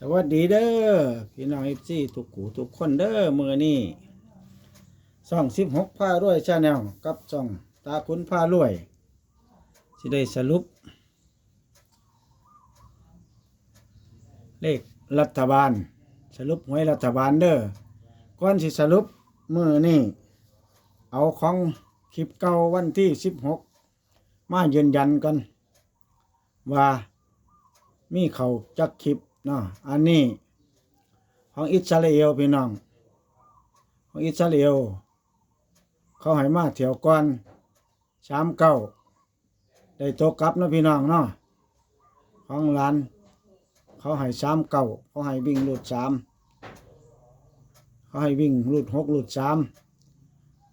สวัสดีเด้อพี่น้องเอฟซีทุกหูทุกคนเด้อมือนี่ซ่องสิบหกผ้ารวยชาแนลกับซ่องตาคุณผ้ารวยสิได้สรุป เลขรัฐบาล สรุปหวยรัฐบาลเด้อก่อนสิสรุปมือนี่เอาของคลิปเก่าวันที่สิบหกมายืนยันกัน ว่ามีเขาจักคลิป เนาะอันนี้ของอิสราเอลพี่น้อง ของอิสราเอลเขาให้มาเที่ยวก่อนสามเก้าได้โตวกลับนะพี่น้องเนาะของร้าน เขาให้สามเก้าเขาให้วิ่งหลุดสามเขาให้วิ่งหลุดหกหลุดสาม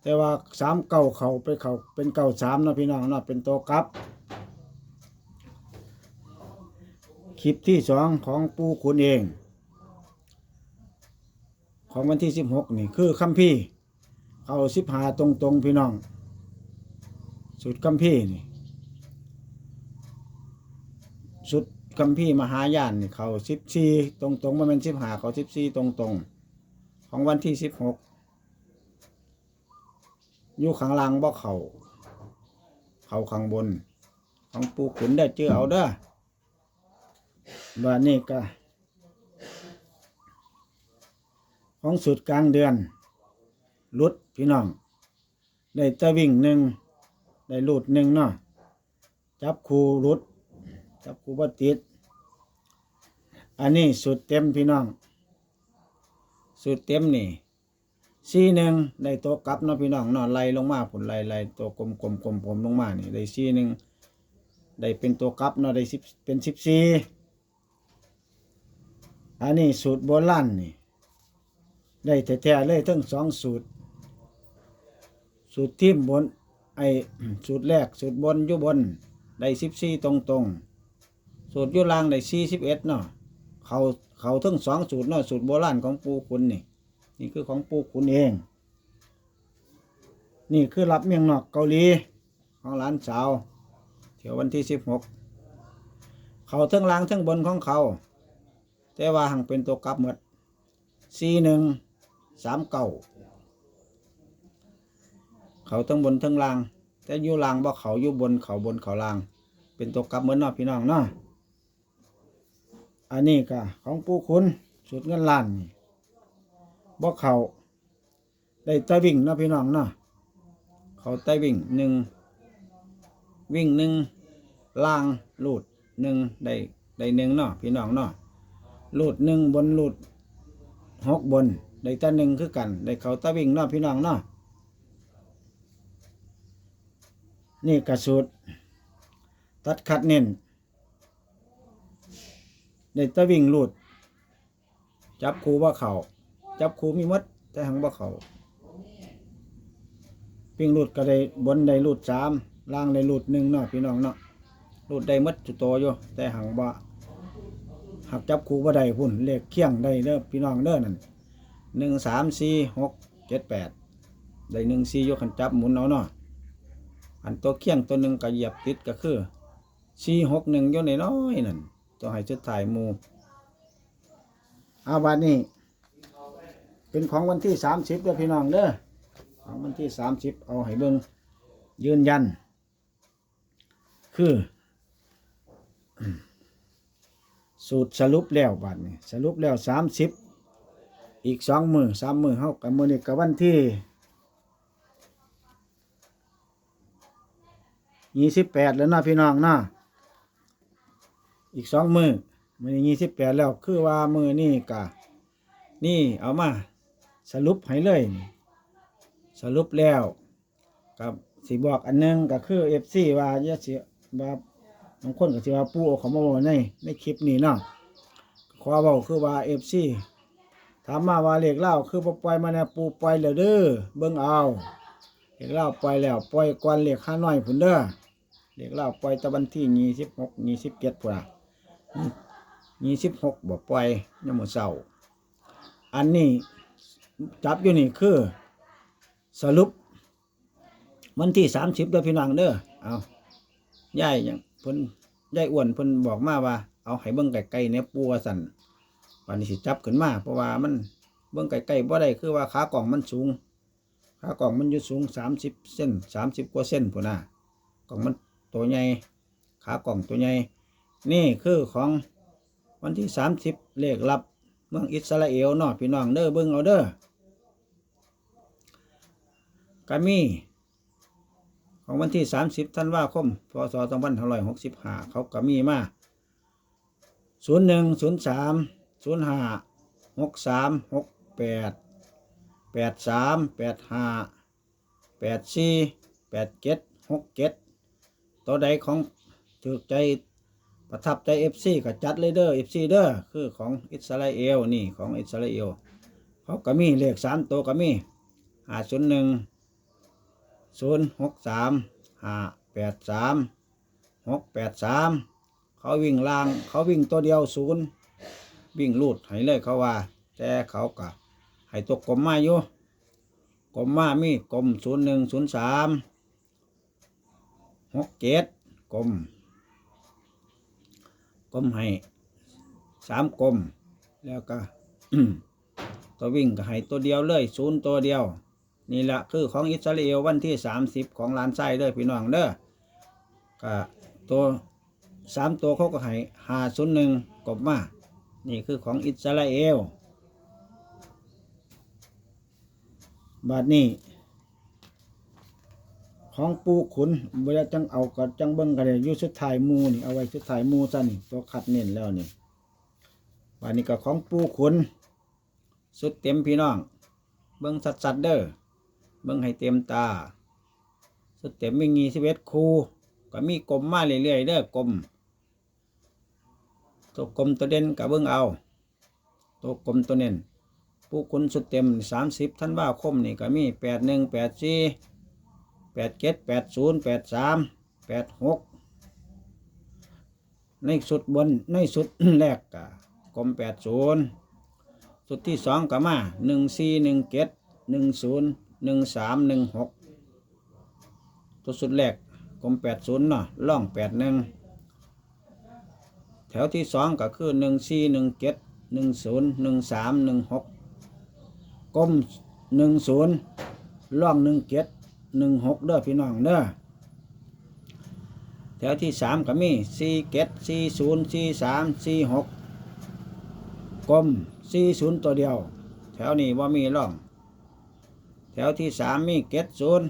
แต่ว่าสามเก้าเขาไปเขาเป็นเก้าสามนะพี่น้องเนาะเป็นตัวกลับ คลิปที่สองของปูคุณเอง ของวันที่สิบหกนี่คือคัมภีร์เขาสิบหาตรงตรงๆพี่น้อง สุดคัมภีร์นี่ สุดคัมภีร์มหายานนี่เขาสิบสี่ตรงตรงๆมันเป็นสิบหาเขาสิบสี่ตรงตรงๆของวันที่สิบหกอยู่ข้างล่างบ่เขาเขาข้างบน ของปูขุนได้เจอเอาเด้อ บานนี้ก็ของสุดกลางเดือนลุดพี่น้อง ได้ตะวิ่งหนึ่งได้ลุดหนึ่งเนาะจับคูลุด จับคูบัติด อันนี้สุดเต็มพี่น้อง สุดเต็มนี่ซีหนึ่งได้ตัวกลับเนาะพี่น้องเนาะไล่ลงมาผลไล่ไล่ตัวกลมกลมกลมผมลงมานี่ได้ซีหนึ่งได้เป็นตัวกลับเนาะได้สิบเป็นสิบสี่ อันนี้สูตรโบราณนี่ ได้แท้ๆเลยทั้งสองสูตร สูตรทิมบน ไอสูตรแรก สูตรบนอยู่บน ได้สิบสี่ตรงตรงๆสูตรอยู่ล่างได้สี่สิบเอ็ดเนาะเขาเขาทั้งสองสูตรเนาะสูตรโบราณของปูคุณนี่ นี่คือของปูคุณเอง นี่คือรับเมียงนอกเกาหลีของหลานสาวเที่ยววันที่สิบหกเขาทั้งล่างทั้งบนของเขา แต่ว่าหังเป็นตัวกลับหมดสี่หนึ่งสามเก้าเขาทั้งบนทั้งล่าง แต่อยู่ล่างบ่เขาอยู่บนเขาบนเขาล่าง เป็นตัวกลับเหมือนนาะพี่น้องเนาะอันนี้ก็ของปู่คุณสุดเงินล้านนี่บ่เขาได้แตวิ่งเนาะพี่น้องเนาะเขาแตวิ่งหนึ่งวิ่งหนึ่งล่างลูดหนึ่งได้ได้หนึ่งเนาะพี่น้องเนาะ ลูดหนึ่งบนลูดหกบน ได้ตาหนึ่งคือกัน ได้เขาตะวิ่งเนาะพี่น้องเนาะนี่กระสุดตัดคัดเน้นได้ตะวิ่งลูดจับคูว่าเขาจับคูมีหมดแต่หังว่าเขาวิ่งลูดก็ได้บนได้ลูดสามล่างได้ลูดหนึ่งเนาะพี่น้องเนาะลูดได้หมดจุดโตอยู่แต่หังว่า หักจับคู่บ่ได้พุ่นเลขเคียงได้เด้อพี่น้องเด้อนั่นหนึ่งสามสี่หกเจ็ดแปดได้หนึ่งสี่ยกขันจับหมุนเอาเนาะอันตัวเคียงตัวหนึ่งก็เหยียบติดก็คือสี่หกหนึ่งยู่ในน้อยนั่นตัวให้จุดถ่ายมูอาวันนี้ เป็นของวันที่สามสิบเด้อพี่น้องเด้อของวันที่สามสิบเอาให้เบิ่งยืนยัน คือ สูตรสรุปแล้วบัดนี้สรุปแล้วสามสิบอีกสองมือสามมือเฮากับมือนี้กับวันที่ยี่สิบแปดแล้วเนาะพี่น้องเนาะอีกสองมือมือนี้ยี่สิบแปดแล้วคือว่ามือนี่กะนี่เอามาสรุปให้เลย สรุปแล้วกับสีบอกอันหนึงก็คือเอฟซีว่าอย่าเสียว่าบางคนก็สิว่าปูเอาเขามาบอกในในคลิปนี้เนาะขอเว้าคือว่าเอฟซีถามมาว่าเหลขเล่าคือปล่อยมาแน่ปูปล่อยแล้วเด้อเบิ่งเอาเหลขเล่าปล่อยแล้วปล่อยก่อนเหล็กข้าน้อยพุ่นเด้อเหลขเล่าปล่อยตะวันที่ยี่สิบหกยี่สิบเจ็ดพุ่นละยี่สิบหกบ่ปล่อยยามมื้อเช้าอันนี้จับอยู่นี่คือ สรุป วันที่สามสิบเด้อพี่น้องเด้อเอายายหยัง เพิ่นยายอ้วนเพิ่นบอกมาว่า เอาให้เบิ่งไกลๆเนี่ยปูว่าสั่นวันนี้สิจับขึ้นมาเพราะว่ามันเบื้องไกลๆบ่ได้คือว่าขากล่องมันสูง ขากล่องมันอยู่สูงสามสิบเส้นสามสิบกว่าเส้นพุ่นน่ะกล่องมันตัวใหญ่ขากล่องตัวใหญ่นี่คือของวันที่สามสิบเลขลับเมืองอิสราเอลเนาะพี่น้องเด้อเบิ่งเอาเด้อก็มี ของวันที่ 30ธันวาคมพศ2565 เขาก็มีมา01 03 05 63 68 83 85 84 87 67 ตัวใดของถูกใจประทับใจ FC ก็จัดเลยเด้อ FC เด้อคือของอิสราเอลนี่ของอิสราเอลเขาก็มีเลข3ตัวก็มี501ศูนย์ห กสามห้าแปดสามหกแปดสามเขาวิ่งล่าง เขาวิ่งตัวเดียวศูนย์วิ่งลูดให้เลยเขาว่า แต่เขากะให้ตัวกลมมาอยู่กลมมามีกลมศูนย์หนึ่งศูนย์สามหกเจ็ดกลมกลมให้สามกลมแล้วก็ตัววิ่งก็ให้ตัวเดียวเลยศูนย์ตัวเดียว นี่แหละคือของอิสราเอลวันที่30ของลานไส้เด้อพี่น้องเด้อก็ตัวสามตัวเขาก็ให้หาศูนย์หนึ่งกบมานี่คือของอิสราเอลบาดนี้ ของปูขุนเวลาจังเอาก็จังเบิ้งกันเลยยูสุดท้ายมูนี่เอาไว้สุดท้ายมูซะนี่ตัวขัดเน้นแล้วนี่บาดนี้ก็ของปูขุน สุดเต็มพี่น้อง เบิ้งสัดๆเด้อ เบิ่งให้เต็มตาสเต็มไมีงีสิเวตคูก็มีกลมมาเรื่อยๆเด้อกลมตัวกลมตัวเด่นกับเบิ่งเอา ตัวกลมตัวเน้นผู้คุณสุดเต็มสามสิบท่านว่าคมนี่ก็มีแปดหนึ่งแปดสี่แปดเจ็ดแปดศูนย์แปดสามแปดหกในสุดบนในสุดแรกก็กลมแปดศูนย์สุดที่สองก็มาหนึ่งสี่หนึ่งเจ็ดหนึ่งศูนย์ หนึ่งสามหนึ่งหกตัวสุดแรกกลมแปดศูนย์เนาะล่องแปดหนึ่งแถวที่สองก็คือหนึ่งสี่หนึ่งเจ็ดหนึ่งศูนย์หนึ่งสามหนึ่งหกกลมหนึ่งศูนย์ล่องหนึ่งเจ็ดหนึ่งหกเด้อพี่น้องเด้อแถวที่สามก็มีสี่เจ็ดสี่ศูนย์สี่สามสี่หกกลมสี่ศูนย์ตัวเดียว แถวนี้ว่ามีร่อง แถวที่สามมีเกตศูนย์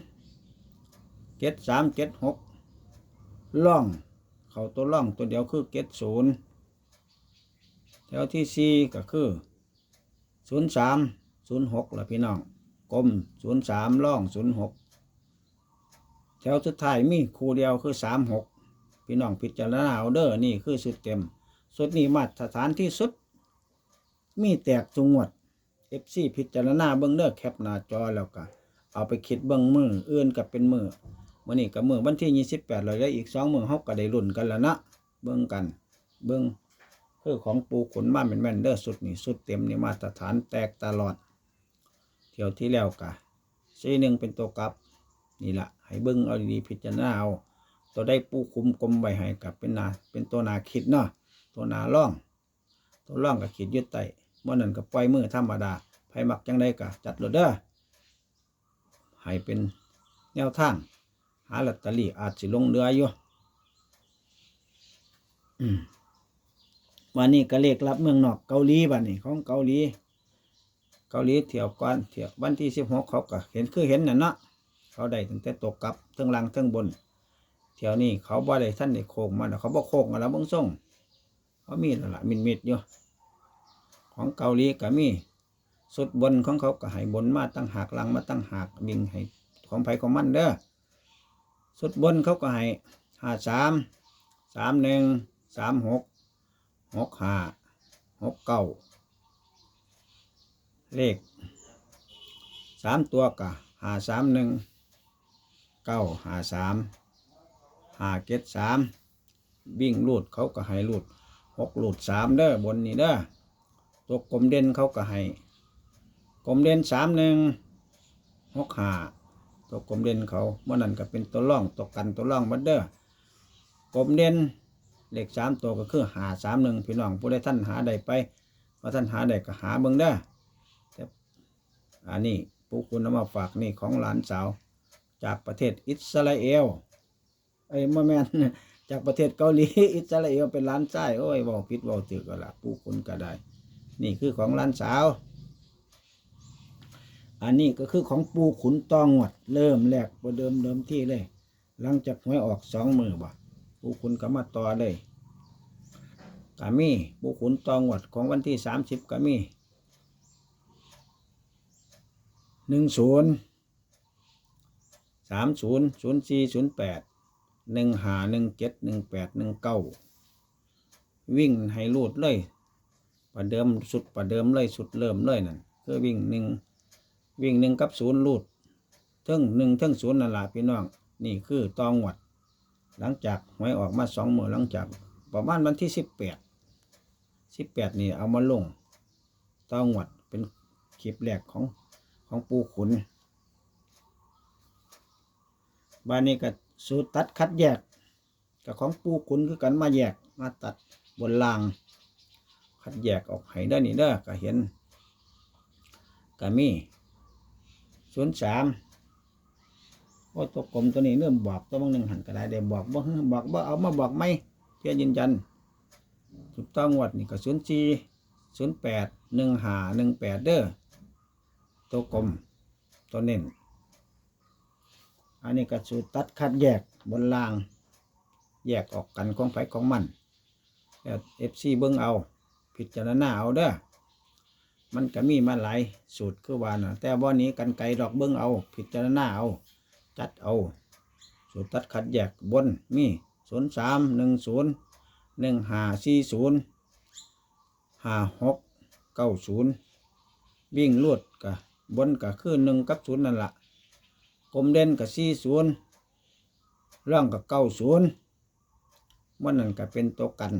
เกตสามเกตหกล่อง เขาตัวล่องตัวเดียวคือเกตศูนย์แถวที่สี่ก็คือศูนย์สามศูนย์หกละพี่น้องกลมศูนย์สามล่องศูนย์หกแถวสุดท้ายมีคู่เดียวคือสามหกพี่น้องพิจารณาเอาเด้อนี่คือสุดเต็ม สุดนี้มาตรฐานที่สุด มีแตกจุงงวด เอฟซีพิจารณาเบิ้งเด้อแคปหน้าจอแล้วก็เอาไปคิดเบิ้งมืออื่นกับเป็นมือมื้อนี้กับมือวันที่ 28เลยได้อีก2มือเฮาก็ได้ลุ้นกันแล้วนะเบิ้งกัน เบิ้งคือของปูขนมาเป็นแม่นเด้อสุดนี่สุดเต็มนี่มาตรฐานแตกตลอด เที่ยวที่แล้วกะซีหนึ่งเป็นตัวกลับนี่ละให้เบิ้งเอาดีพิจารณาเอาตัวได้ปูคุมกลมไว้ให้กับเป็นนาเป็นตัวนาคิดเนาะตัวนาล่อง ตัวล่องกับขีดยึดไต เมื่อนั้นก็ปล่อยมือธรรมดาไผมักจังได้ก็จัดโหลดเด้อให้เป็นแนวทาง หาลอตเตอรี่อาจสิลงเรืออยู่วันนี้ก็เลขรับเมืองนอกเกาหลีบัดนี้ของเกาหลี เกาหลีเที่ยวก่อนเที่ยววันที่สิบหกเขาก็เห็นคือเห็นน่ะเนาะเขาได้ตั้งแต่ตกกลับเทั้งล่างเทั้งบน เที่ยวนี้เขาบ่ได้ท่านได้โค้งมาน่ะเขาบ่โค้งมาแล้วเบิ่งส่งเขามีแล้วล่ะมิดมิดอยู่ ของเกาหลีก็มีสุดบนของเขาก็ให้บนมาตั้งหากหลังมาตั้งหากวิ่งให้ของไผของมันเด้อสุดบนเขาก็ให้ห้าสามสามหนึ่งสามหกหกห้าหกเก้าเลขสามตัวก็ห้าสามหนึ่งเก้าห้าสามห้าเจ็ดสามวิ่งลูดเขาก็ให้ลูดหกลูดสามเด้อบนนี่เด้อ ตัวกลมเด่นเขาก็ให้กลมเด่นสามหนึ่งหกห้าตัวกลมเด่นเขาเมื่อนั้นก็เป็นตัวร่องตัวกันตัวร่องบัดเดอร์กลมเด่นเลขสามตัวก็คือหาสามหนึ่งพี่น้องผู้ใดท่านหาใดไปว่าท่านหาได้ก็หาเบิ่งเด้อแต่อันนี้ผู้คุณเอามาฝากนี่ของหลานสาว จากประเทศอิสราเอลไอ้มาแม่นจากประเทศเกาหลีอิสราเอลเป็นหล้านใต้โอ้ยเว้าผิดเว้าตึกก็ละผู้คุณก็ได้ นี่คือของหลานสาว อันนี้ก็คือของปูขุนตองหวด เริ่มแรกประเดิมเดิมที่เลย หลังจากหวยออกสองมือบ่ปูขุนก็มาต่อเลยกามีปูขุนตองหวดของวันที่สามสิบกามีหนึ่งศูนย์สามศูนย์ศูนย์สี่ศูนย์แปดหนึ่งหาหนึ่งเจ็ดหนึ่งแปดหนึ่งเก้าวิ่งให้รูดเลย ประเดิมสุดประเดิมเลยสุดเริ่มเลยนั่นคือวิ่งหนึ่งวิ่งหนึ่งกับศูนย์ลูดเทิงหนึ่งเทิงศูนย์นั่นละพี่น้อง นี่คือตองหวัด หลังจากหวยออกมาสองมือหลังจากประมาณวันที่สิบแปดสิบแปดนี่เอามาลงตองหวัดเป็นคลิปแรกของของปูขุนบ้านนี้ก็สูตรตัดคัดแยกกับของปูขุนคือกันมาแยกมาตัดบนราง คัดแยกออกให้ได้นี่เด้อก็เห็นก็มีศูนย์สามโอ้ตัวกลมตัวนี้เริ่มบอกตัวบางหนึ่งหันก็ได้ได้บอกบ่บอกบ่เอามาบอกไหมเพื่อยืนยันถูกต้องวัดนี่ก็ศูนย์สี่ศูนย์แปดหนึ่งหาหนึ่งแปดเด้อตัวกลมตัวเน้นอันนี้ก็สูตรตัดคัดแยกบนราง แยกออกกันของไผของมันแล้วเอฟซีเบิ้งเอา พิจารณาเอาเด้อมันก็มีมาหลายสูตรคือว่านะแต่บ่หนี้กันไกลดอกเบิ้งเอา พิจารณาเอา จัดเอา สูตรตัดขัดแยกบนมีศูนย์สามหนึ่งศูนย์หนึ่งห้าสี่ศูนย์ห้าหกเก้าศูนย์วิ่งลวดกับบนก็คือหนึ่งกับศูนย์นั่นละกลมเด่นกับสี่ศูนย์ร่องกับเก้าศูนย์มันนั่นก็เป็นตัวกัน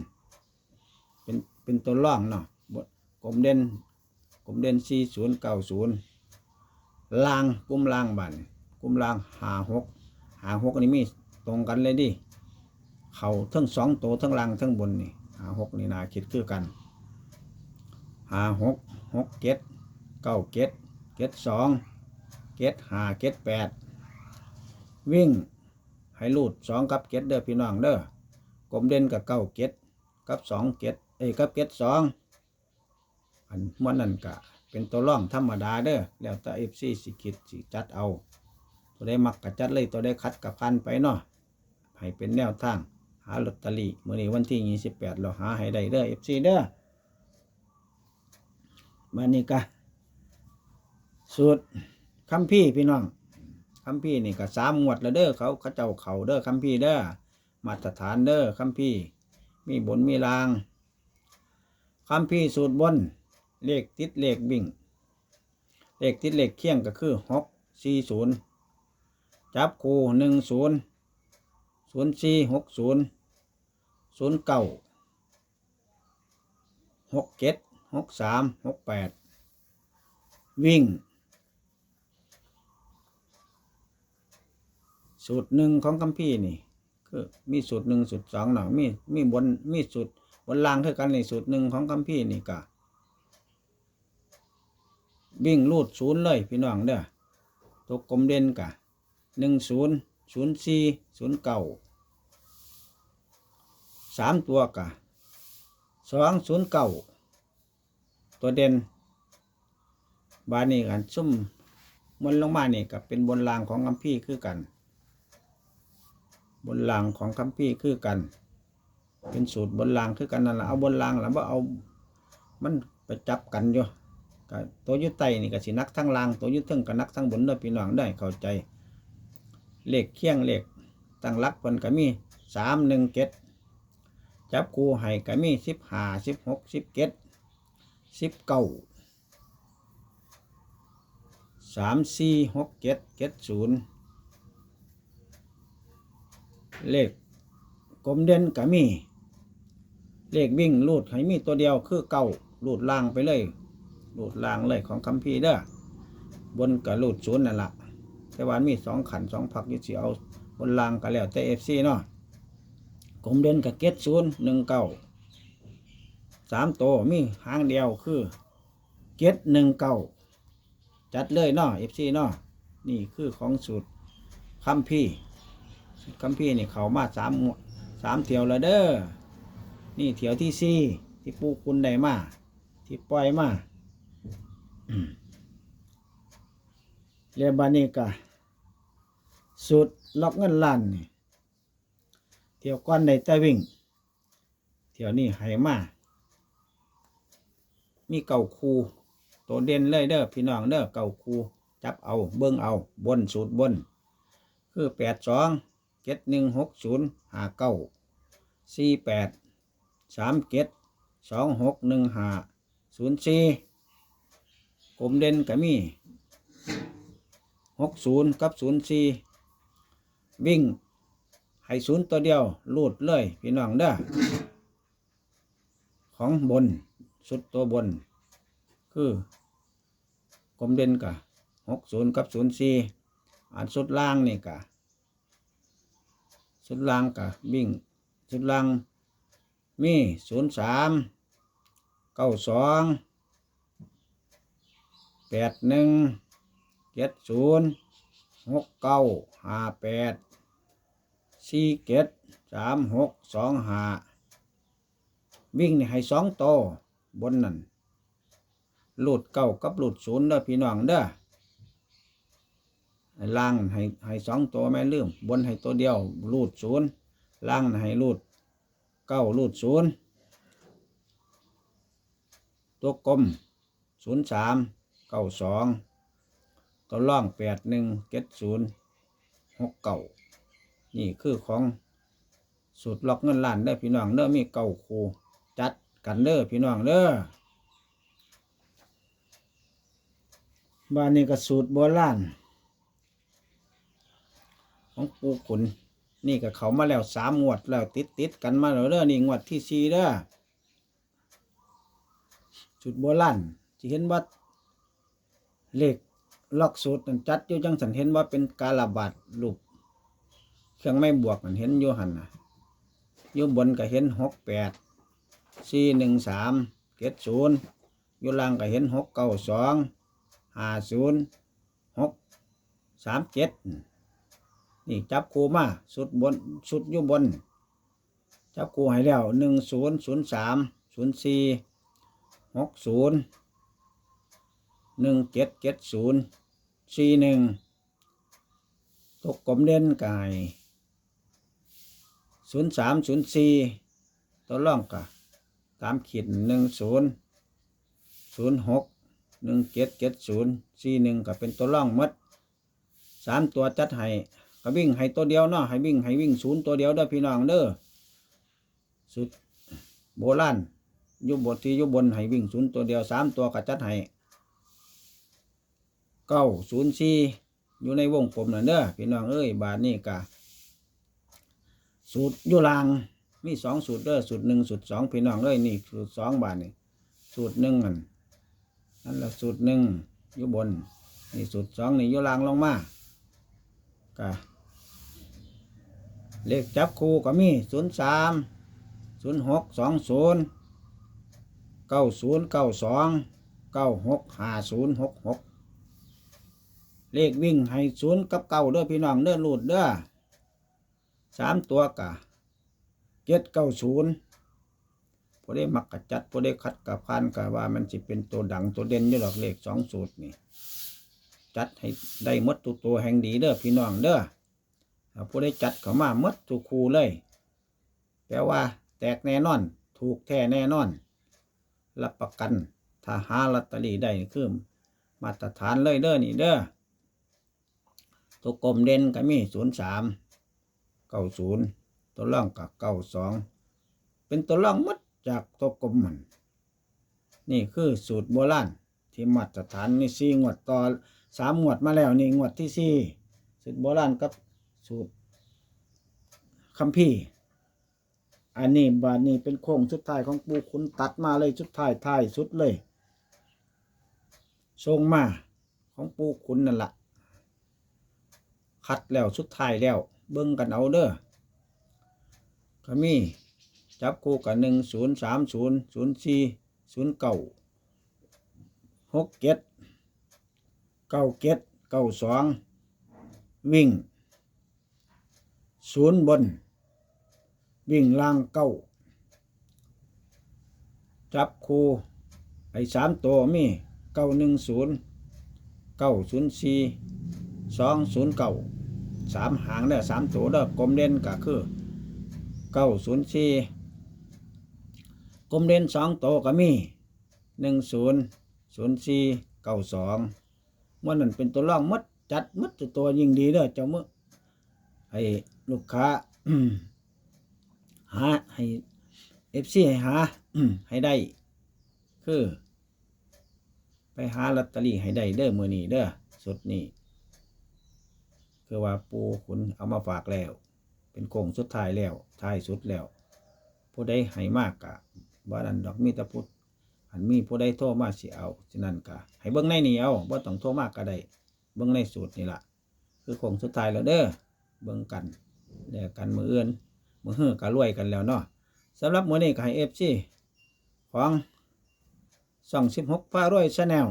เป็น เป็นตัวร่องเนาะบนกลมเด่นกลมเด่นสี่ศูนย์เก้าศูนย์ลางกุมลางบันกุมลางหาหกหาหกนี่มีตรงกันเลยดิเขาทั้งสองตัวทั้งลางทั้งบนนี่หาหกนี่นาคิดคือกันหาหกหกเก็ดเก้าเก็ดเก็ดสองเก็ดหาเก็ดแปดวิ่งให้ลูดสองกับเก็ดเด้อพี่น้องเด้อกลมเด่นกับเก้าเก็ดกับสองเก็ด อ้กับเก็ดสองอันมันนั่นกะเป็นตัวร่องธรรมดาเด้อแล้วแต่เอฟซีสิคิดสิจัดเอา ตัวได้มักกะจัดเลยตัวได้คัดกับพันไปเนาะให้เป็นแนวทาง หาลอตเตอรี่มื้อนี้วันที่ยี่สิบแปดเราหาให้ได้เด้อเอฟซีเด้อมานี่กะสูตรคัมพี่พี่น้องคัมพี่นี่ก็สามงวดแล้วเด้อเขาเขาเจ้าเขาเด้อคัมพี่เด้อมาตรฐานเด้อคัมพี่มีบนมีลาง คำพี่สูตรบน เลขติดเลขบิ่ง เลขติดเลขเคียงก็คือหกสี่ศูนย์จับคูหนึ่งศูนย์ศูนย์สี่หกศูนย์ศูนย์เก้าหกเจ็ดหกสามหกแปดวิ่ง สูตรหนึ่งของคำพี่นี่ คือมีสูตรหนึ่งสูตรสองเนาะมีมีบนมีสูตร บนล่างคือกันในสูตรหนึ่งของคัมภีร์นี่กะวิ่งลูดศูนย์เลยพี่น้องเด้อตัวกลมเด่นกะหนึ่งศูนย์ศูนย์สี่ศูนย์เก้าสามตัวกะสองศูนย์เก้าตัวเด่นบานนี้กันซุ่มมันลงมานี่กับเป็นบนรางของคัมภีร์คือกัน บนรางของคัมภีร์คือกัน เป็นสูตรบนรางคือกันนั่นแหละเอาบนรางแล้วว่าเอา มันไปจับกันอยู่ก็ตัวอยุไตนี่ก็สินักทั้งราง ตัวอยุทึ่งก็นักทั้งบนเด้อพี่น้องได้เข้าใจเลขเคียงเลขตั้งรักเพิ่นก็มีสามหนึ่งเจ็ดจับคู่ให้ก็มีสิบห้าสิบหกสิบเจ็ดสิบเก้าสามสี่หกเจ็ดเจ็ดศูนย์เลขกลมเด่นก็มี เลขวิ่งรูดให้มีตัวเดียวคือเก่ารูดล่างไปเลยรูดล่างเลยของคัมภีร์เด้อบนกับรูดศูนย์นั่นแหละแต่ว่ามีสองขันสองผักยี่สิเอาบนล่างก็แล้วแต่เอฟซีเนาะกลมเด่นกับเกตศูนย์หนึ่งเก้าสามโตมีหางเดียวคือเจ็ดหนึ่งเก้าจัดเลยเนาะเอฟซีเนาะนี่คือของสูตรคัมพี่สูตรคัมพี่นี่เขามาสามหมสามเที่ยวแล้วเด้อ นี่เที่ยวที่สี่ที่ปูคุณได้มาที่ปล่อยมาเรียบานี่กะสูตรล็อกเงินล้านนี่เที่ยวก้อนได้แต่วิ่ง เที่ยวนี้ให้มา มีเก่าคูตัวเด่นเลยเด้อพี่น้องเด้อเก่าคูจับเอาเบิ้งเอาบนสูตรบน คือแปดสองเจ็ดหนึ่งหกศูนย์ห้าเก้าสี่แปด สามเจ็ดสองหกหนึ่งห้าศูนย์สี่กลมเด่นก็มีหกศูนย์กับศูนย์สี่วิ่งให้ศูนย์ตัวเดียวลูดเลยพี่น้องเด้อของบนสุดตัวบน คือกลมเด่นกะหกศูนย์กับศูนย์สี่อันสุดล่างนี่กะสุดล่างกะวิ่งสุดล่าง มีศูนย์สามเก้าสองแปดหนึ่งเจ็ดศูนย์หกเก้าห้าแปดสี่เจ็ดสามหกสองห้าวิ่งนี่ให้สองโตวบนนั่นหลุดเก้ากับหลุดศูนย์เด้อพี่น้องเด้อล่างให้ให้สองตัวไม่ลืม บนให้ตัวเดียวหลุดศูนย์ล่างให้หลุด ก้าหลุดศูนย์ตัวกลมศูนย์สามเก้าสองตัวล่องแปดหนึ่งเจ็ดศูนย์หกเก้านี่คือของสูตรล็อกเงินล้านเด้อพี่น้องเด้อมีเก้าคูจัดกันเด้อพี่น้องเด้อบ้านนี้ก็สูตรโบราณของปูขุน นี่ก็เขามาแล้วสามงวดแล้วติดติดกันมาแล้วเด้อนี่งวดที่สี่เด้อสูตรโบราณจะเห็นว่าเหลขล็อกสูตรจัดอยู่จังสันเห็นว่าเป็นกาลบาดลูกเครื่องไม่บวกมันเห็นอยู่หันนะอยู่บนก็เห็นหกแปดสี่หนึ่งสามเจ็ดศูนย์อยู่ล่างก็เห็นหกเก้าสองห้าศูนย์หกสามเจ็ด นี่จับคูมาสุดบนสุดอยู่บน จับคูให้แล้วหนึ่งศูนย์ศูนย์สามศูนย์สี่หกศูนย์หนึ่งเจ็ดเจ็ดศูนย์สี่หนึ่งตกกลมเด่นไก่ศูนย์สามศูนย์สี่ตัวล่องกะสามขีดหนึ่งศูนย์ศูนย์หกหนึ่งเจ็ดเจ็ดศูนย์สี่หนึ่งก็เป็นตัวล่องหมดสามตัวจัดให้ ก็วิ่งให้ตัวเดียวเนาะให้วิ่งให้วิ่งศูนย์ตัวเดียวเด้อพี่น้องเด้อสุดโบราณยุบบทที่ยุบบนให้วิ่งศูนย์ตัวเดียวสามตัวก็จัดให้เก้าศูนย์สี่อยู่ในวงกลมนั่นเด้อพี่น้องเอ้ยบาทนี่กะสูตรยุลางมีสองสูตรเด้อสูตรหนึ่งสูตรสองพี่น้องเอ้ยนี่สูตรสองบาทนี่สูตรหนึ่งมันนั่นแหละสูตรหนึ่งอยู่บนนี่สูตรสองนี่ยุลางลงมากะ เลขจับคู่ก็มีศูนย์สามศูนย์หกสองศูนย์เก้าศูนย์เก้าสองเก้าหกห้าศูนย์หกหกเลขวิ่งให้ศูนย์กับเก้าเด้อพี่น้องเด้อลูดเด้อสามตัวกะเจ็ดเก้าศูนย์พอได้มักกะจัดพอได้คัดกับพันกะว่ามันสิเป็นตัวดังตัวเด่นอยู่หรอกเลขสองสูตรนี่ จัดให้ได้หมดตัวตัวแห่งดีเด้อพี่น้องเด้อ ถ้าพอได้จัดเขามาหมดทุกคูเลย แปลว่า แตกแน่นอน ถูกแท้แน่นอน รับประกัน ถ้าหาลอตเตอรี่ได้คือมาตรฐานเลยเด้อนี่เด้อตัวกลมเด่นก็มีศูนย์สามเก้าศูนย์ตัวล่องกับเก้าสองเป็นตัวล่องมัดจากตัวกลมมันนี่คือสูตรโบราณที่มาตรฐานนี่สี่งวดต่อสามงวดมาแล้วนี่งวดที่สี่สูตรโบราณกับ สูตรคัมภีร์อันนี้บาทนี้เป็นโค้งสุดท้ายของปูคุณตัดมาเลยสุดท้ายท้ายสุดเลยทรงมาของปูคุณนั่นแหละคัดแล้วสุดท้ายแล้ว เบิ่งกันเอาเด้อก็มีจับคู่กับหนึ่งศูนย์สามศูนย์ศูนย์สี่ศูนย์เก้าหกเจ็ดเก้าเจ็ดเก้าสองวิ่ง ศูนย์บน วิ่งล่างเก้า จับคู่ไอ้สามตัวมีเก้าหนึ่งศูนย์เก้าศูนย์สี่สองศูนย์เก้าสามหางเด้อสามตัวเด้อกลมเด่นก็คือเก้าศูนย์สี่กลมเด่นสองตัวก็มีหนึ่งศูนย์ศูนย์สี่เก้าสองมันนั่นเป็นตัวร่องมัดจัดมัดตัวยิ่งดีเด้อเจ้ามือให้ ลูกค้าหาให้เอฟซีให้หาให้ได้ คือ ไปหาลอตเตอรี่ให้ได้เด้อมือนี้เด้อสุดนี้คือว่าปูขุนเอามาฝากแล้ว เป็นโค้งสุดท้ายแล้วท้ายสุดแล้ว ผู้ใดให้มากกะบ่นั้นดอกมีแตะพุทธอันมีผู้ใดโทรมาสิเอาฉะนั้นกะให้เบิ่งในนี้เอาบ่ต้องโทรมากก็ได้ เบิ่งในสูตรนี่ล่ะคือโค้งสุดท้ายแล้วเด้อเบิ่งกัน แลกกันมืออื่นมือฮื้อก็รวยกันแล้วเนาะสำหรับมือนี้ก็ให้ FC ของส่อง16พารวยชาแนล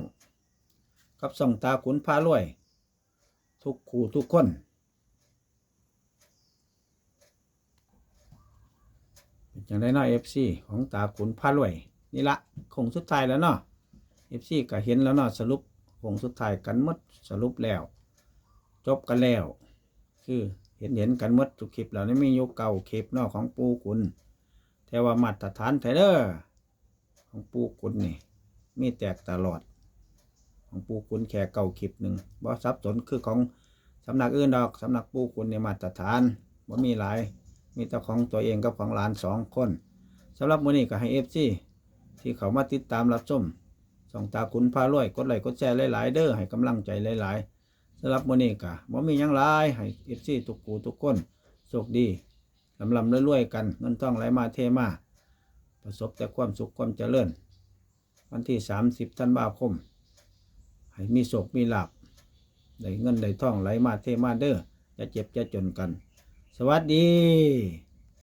กับส่องตาขุนพารวย ทุกคู่ทุกคนเป็นจังได้เนาะ FC ของตาขุนพารวย นี่ละคงสุดท้ายแล้วเนาะ FC ก็เห็นแล้วเนาะสรุปคงสุดท้ายกันหมดสรุปแล้ว จบกันแล้ว คือ เห็นเห็นกันมดทุกคลิปแล้วนี่มีอยู่เก่าคลิปนอกของปูกุลแต่ว่ามาตรฐานไทเดอร์ของปูกุลนี่ มีแตกตลอด ของปูกุลแค่เก่าคลิปหนึ่งบ่ซับสนคือของสำนักอื่นดอกสำนักปูกุลในมาตรฐานบ่ามีหลาย มีแต่ของตัวเองกับของหลานสองคนสำหรับมื้อนี้ก็ให้เอฟซีที่เขามาติดตามรับชมส่องตาคุณพารวย กดไลค์กดแชร์หลาย ๆ เด้อให้กำลังใจหลาย ๆ สำหรับมื้อนี้ก็บ่มีหยังหลายให้เอฟซีทุกกูทุกคนโชคดีลำลำรวยๆกันเงินทองไหลมาเทมา ประสบแต่ความสุขความเจริญ วันที่ 30ธันวาคม ให้มีโชคมีหลับได้เงินได้ท่องไหลมาเทมาเด้อจะเจ็บจะจนกัน สวัสดี